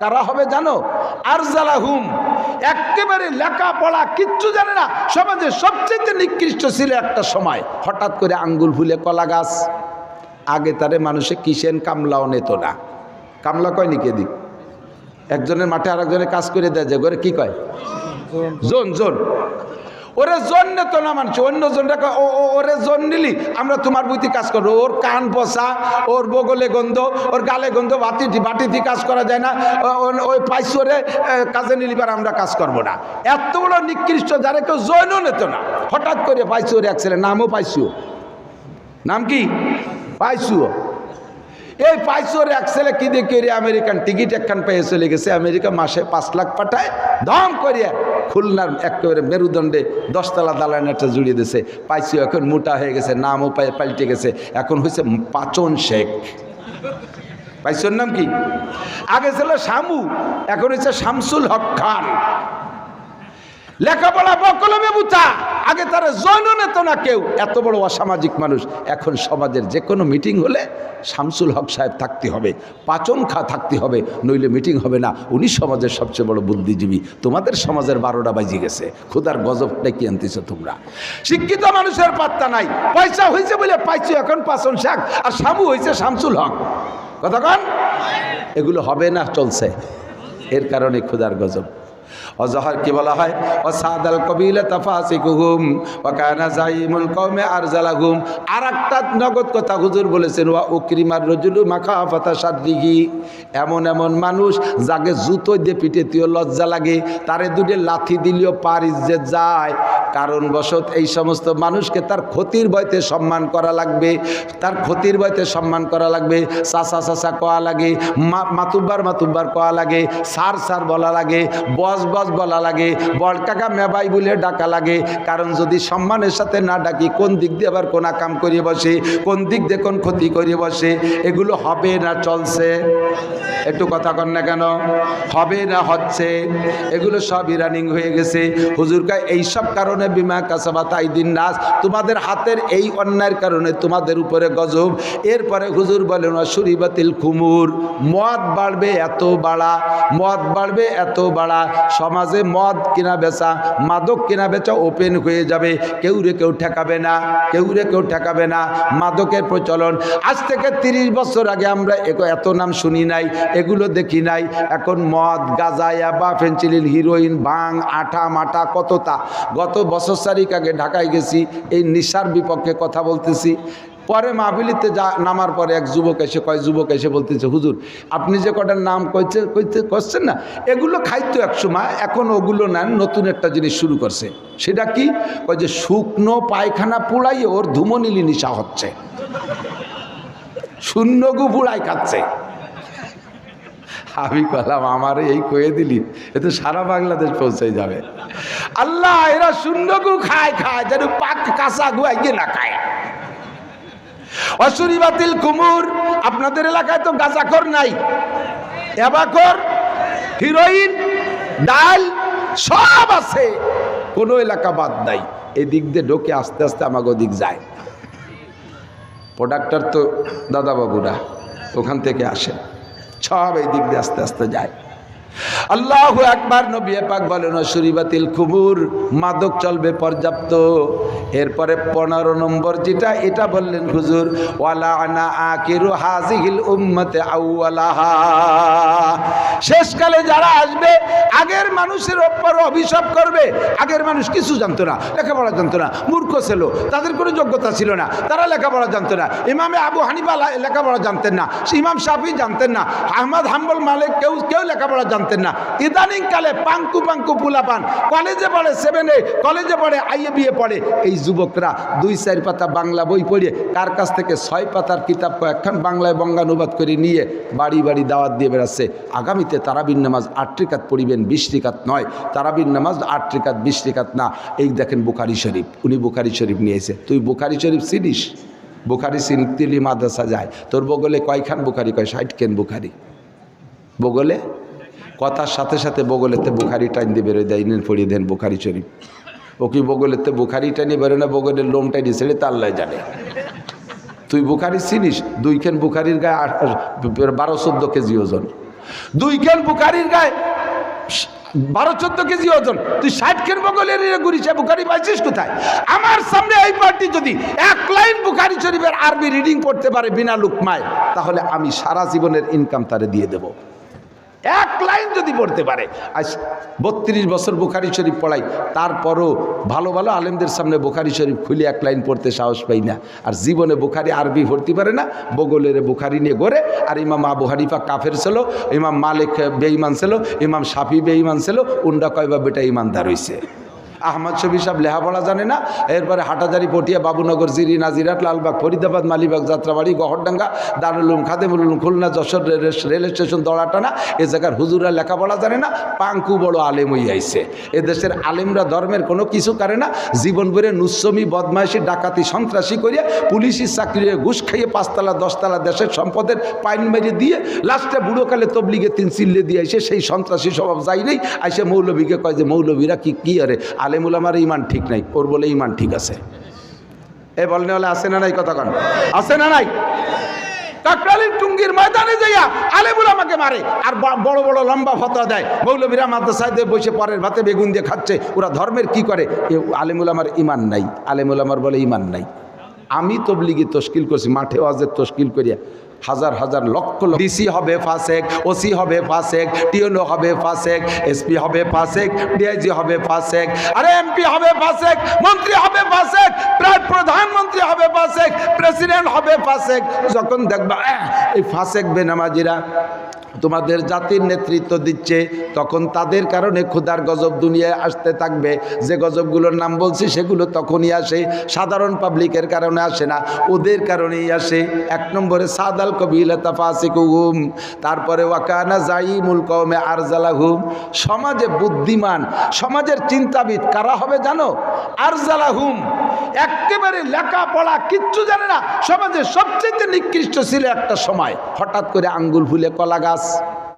কারা হবে জানো? আর হুম একেবারে লেখাপড়া কিচ্ছু জানে না। সমাজে সবচেয়ে নিকৃষ্ট ছিল একটা সময়। হঠাৎ করে আঙ্গুল ফুলে কলা গাছ। আগে তারে মানুষে কিসেন কামলাও নিত না। কামলা কয় নিকে দিক একজনের মাঠে আর একজনের কাজ করে দেয় যে ঘরে কি কয়? জোন জোন। ওরে জন নিত না মানুষ অন্য জনটা কয়, ও ও- ওরে জন নিলি আমরা তোমার বুঝি কাজ করব। ওর কান বসা ওর বগলে গন্ধ ওর গালে গন্ধ বাতি বাটিতে কাজ করা যায় না। ওই পাইছরে কাজে নিলিবার আমরা কাজ করব না। এত বড় নিকৃষ্ট যারা কেউ জৈনও নিত না। হঠাৎ করে পাইছু ওর এক ছেলে নামও পাইছু। নাম কি? পাইছু। এই পাইছর এক ছেলে কি দেখে আমেরিকান টিকিট একখান পেয়ে চলে গেছে আমেরিকা মাসে পাঁচ লাখ পাঠায় দম করিয়া খুলনার একেবারে মেরুদণ্ডে দশতলা দালান একটা জুড়িয়ে দিয়েছে। পাইছি, এখন মোটা হয়ে গেছে, নামও পাল্টে গেছে। এখন হয়েছে পাচন শেখ। পাইছর নাম কি? আগে ছিল শামু, এখন হয়েছে শামসুল হক খান। লেখাপড়া বকলমে বুতা আগে তারা জৈন নেত না কেউ। এত বড় অসামাজিক মানুষ। এখন সমাজের যে কোনো মিটিং হলে শামসুল হক সাহেব থাকতে হবে, পাচন খা থাকতে হবে, নইলে মিটিং হবে না। উনি সমাজের সবচেয়ে বড় বুদ্ধিজীবী। তোমাদের সমাজের বারোটা বাজি গেছে। খুদার গজবটা কি আনতেছো তোমরা। শিক্ষিত মানুষের পাত্তা নাই। পয়সা হয়েছে বলে পাইছো এখন পাচন শাক, আর শামু হয়েছে শামসুল হক। কথা কন? এগুলো হবে না, চলছে। এর কারণে খুদার গজব। অজহর কি বলা হয়? ও সাদাল কবিলা তাফাসিকুহুম ও কায়না জাইমুল কওমে আরজালাহুম। আর একটা নগদ কথা হুজুর বলেছেন, ওয়া উকরিমার রজুলু মাখাফাতা সাদরিহি এমন এমন মানুষ যাকে জুতো দিয়ে পিঠে তুই লজ্জা লাগে, তারে দুটে লাথি দিলেও পার ইজ্জত যায়। কারণবশত এই সমস্ত মানুষকে তার ক্ষতির বয়তে সম্মান করা লাগবে, তার ক্ষতির বয়তে সম্মান করা লাগবে, চাচা চাচা কোয়া লাগে মাতুব্বার মাতুব্বার কোয়া লাগে সার সার বলা লাগে, বস বস বলা লাগে বড় কাকা মেবাই বলে ডাকা লাগে। কারণ যদি সম্মানের সাথে না ডাকি, কোন দিক দিয়ে আবার কোনা কাম করিয়ে বসে, কোন দিক দিয়ে কোন ক্ষতি করিয়ে বসে, এগুলো হবে না, চলছে। একটু কথা কন না কেন? হবে না, হচ্ছে। এগুলো সবই রানিং হয়ে গেছে। হুজুরকা এইসব কারণে বিমা কাসাবা তাই দিন নাস। তোমাদের হাতের এই অন্যায়ের কারণে তোমাদের উপরে গজব। এরপরে হুজুর বলেন সুরিবাতিল কুমুর মদ বাড়বে এত বাড়া। মদ বাড়বে এত বাড়া। সমাজে মদ কিনা বেচা, মাদক কিনা বেচা ওপেন হয়ে যাবে। কেউ রে কেউ ঠেকাবে না, কেউ রে কেউ ঠেকাবে না মাদকের প্রচলন। আজ থেকে তিরিশ বছর আগে আমরা এত নাম শুনি নাই, এগুলো দেখি নাই। এখন মদ গাঁজা ইয়াবা ফেন্সিলিন হিরোইন বাং আঠা, মাঠা, কতটা। গত বছর চারিক আগে ঢাকায় গেছি, এই নিশার বিপক্ষে কথা বলতেছি। পরে মাহবিলিতে যা নামার পরে এক যুবক এসে কয়, যুবক এসে বলতেছে, হুজুর, আপনি যে কটার নাম কইছে কইতে করছেন না, এগুলো খাইতো এক সময়, এখন ওগুলো নেন, নতুন একটা জিনিস শুরু করছে। সেটা কি? কয় যে, শুকনো পায়খানা পুড়াই ওর ধুমনিলি নিশা হচ্ছে। শূন্য গু পুড়াই খাচ্ছে আমি কলাম, আমার এই কয়ে দিলি, এ তো সারা বাংলাদেশ পৌঁছে যাবে। আল্লাহ, এরা শূন্য গু খায় খায়, যেন পাক কাঁচা গু আইয়ে না খায়। অসুরি বাতিল কুমুর, আপনাদের এলাকায় তো গাঁজাখর নাই। এবাকর হিরোইন, ডাল, সব আছে। কোনো এলাকা বাদ নাই। এদিক দিয়ে ঢোকে, আস্তে আস্তে আমাকে ওদিক যায়। প্রোডাক্টার তো দাদাবাবুরা, ওখান থেকে আসে। সব এই দিক দিয়ে আস্তে আস্তে যায়। আল্লাহ একবার নবী পাক বলেন সুরিবাতিল কুমুর মাদক চলবে পর্যাপ্ত। এরপরে পনেরো নম্বর যেটা, এটা বললেন হুজুর, ওয়ালা আনা আকিরু হাজিহিল উম্মতে আউয়ালাহা শেষকালে যারা আসবে, আগের মানুষের ওপর অভিশাপ করবে, আগের মানুষ কিছু জানতো না, লেখাপড়া জানতো না, মূর্খ ছিল, তাদের কোনো যোগ্যতা ছিল না, তারা লেখাপড়া জানতো না, ইমামে আবু হানিফা লেখাপড়া জানতেন না, ইমাম শাফি জানতেন না, আহমদ হাম্বল মালিক কেউ কেউ লেখাপড়া জানতেন না। ইদানিং কালে পাঙ্কু পাঙ্কু পুলাপান কলেজে পড়ে সেভেন সেভেনে কলেজে পড়ে আইএ বিয়ে পড়ে। এই যুবকরা দুই চার পাতা বাংলা বই পড়ে কার কাছ থেকে ছয় পাতার কিতাব কয়েকখান বাংলায় বঙ্গানুবাদ করে নিয়ে বাড়ি বাড়ি দাওয়াত দিয়ে বেড়াচ্ছে। আগামীতে তারাবিন নামাজ আট পড়িবেন, বিশ নয়। তারাবিন নামাজ আট রিকাত, বিশ না। এই দেখেন বুখারি শরীফ, উনি বুখারি শরীফ নিয়েছে তুই বুখারি শরীফ চিনিস? বুখারি সিনতিলি মাদ্রাসা যায়। তোর বগলে কয়খান বুখারি? কয়, ষাট কেন বুখারি? বগলে কথার সাথে সাথে বগলেতে বুখারি টাইন দিয়ে বেরোয়, দেয় নেন পড়িয়ে দেন বুখারি শরীফ। ও কি বগলেতে বুখারি টাইনে বেরো না, বগলের লোম টাইনি ছেড়ে তাল্লায় জানে? তুই বুখারি চিনিস? দুইখান বুখারির গায়ে বারো, চোদ্দ কেজি ওজন। দুই কেন বুকারির গায়ে বারো, চোদ্দ কেজি ওজন। তুই ষাট কেন বগলের ঘুরিছে বুখারি পাইছিস কোথায়? আমার সামনে এই পার্টি যদি এক লাইন বুখারি শরীফের আরবি রিডিং পড়তে পারে বিনা লুকমায়, তাহলে আমি সারা জীবনের ইনকাম তারে দিয়ে দেব। এক লাইন যদি পড়তে পারে। আজ বত্রিশ বছর বুখারি শরীফ পড়াই, তারপরও ভালো ভালো আলেমদের সামনে বুখারি শরীফ খুলে এক লাইন পড়তে সাহস পাই না। আর জীবনে বুখারি আরবি ভর্তি পারে না, বগলের বুখারি নিয়ে গড়ে আর ইমাম আবু হানিফা কাফের ছিল, ইমাম মালিক বেঈমান ছিল, ইমাম সাফি বেঈমান ছিল, উন্ডা কয়বা বেটা ইমানদার হইছে? আহমদ শফি সাহেব লেহাপড়া জানে না। এরপরে হাটাজারি, পটিয়া, বাবুনগর, জিরি, নাজিরাট, লালবাগ, ফরিদাবাদ, মালিবাগ, যাত্রাবাড়ি, গহরডাঙ্গা দারুল উলুম খাদেমুল উলুম খুলনা, যশোর রেল স্টেশন, দড়াটানা, এ জায়গার হুজুরা লেখাপড়া জানে না। পাঙ্কু বড় আলেম হই আইছে। এ দেশের আলেমরা ধর্মের কোনো কিছু করে না। জীবন ভরে নুসমি, বদমাইশি, ডাকাতি, সন্ত্রাসী করিয়া পুলিশি চাকরি ঘুষ খাইয়ে পাঁচতলা, দশতলা দেশের সম্পদের পাইন মেরে দিয়ে লাস্টে বুড়োকালে তবলিগে তিন চিল্লে দিয়ে এসে সেই সন্ত্রাসী স্বভাব যাই নেই। আইসে মৌলবীকে কয় যে, মৌলবীরা কি কী আরে? আলেমুল আমার ইমান ঠিক নাই, ওর বলে ইমান ঠিক আছে। এ বলনে হলে আছে না নাই কথা আছে না নাই? টুঙ্গির ময়দানে যাইয়া আলেমুল আমাকে মারে, আর বড় বড় লম্বা ফতোয়া দেয়। মৌলবীরা মাদ্রাসায় বসে পরের ভাতে বেগুন দিয়ে খাচ্ছে, ওরা ধর্মের কি করে? এ আলেমুল আমার ইমান নাই, আলেমুল আমার বলে ইমান নাই। আমি তবলিগি তশকিল করছি, মাঠে ওয়াজের তশকিল করিয়া। হাজার হাজার লক্ষ ডিসি হবে ফাসেক ওসি হবে ফাসেক টিওনো হবে ফাসেক এসপি হবে ফাসেক ডিআইজি হবে ফাসেক আরে এমপি হবে ফাসেক, মন্ত্রী হবে ফাসেক প্রধানমন্ত্রী হবে ফাসেক, প্রেসিডেন্ট হবে ফাসেক। যখন দেখবা এই ফাসেক বেনামাজিরা তোমাদের জাতির নেতৃত্ব দিচ্ছে, তখন তাদের কারণে ক্ষুধার গজব দুনিয়ায় আসতে থাকবে। যে গজবগুলোর নাম বলছি, সেগুলো তখনই আসে। সাধারণ পাবলিকের কারণে আসে না, ওদের কারণেই আসে। এক নম্বরে, সাদাল কবিলতা ফাসিকুহুম তারপরে ওয়াকানা জাইমুল কওমে আরজালাহুম। সমাজে বুদ্ধিমান, সমাজের চিন্তাবিদ কারা হবে জানো? আরজালাহুম। একেবারে লেখাপড়া কিচ্ছু জানে না। সমাজের সবচেয়ে নিকৃষ্ট ছিল একটা সময়। হঠাৎ করে আঙ্গুল ফুলে কলা গাছ। paz.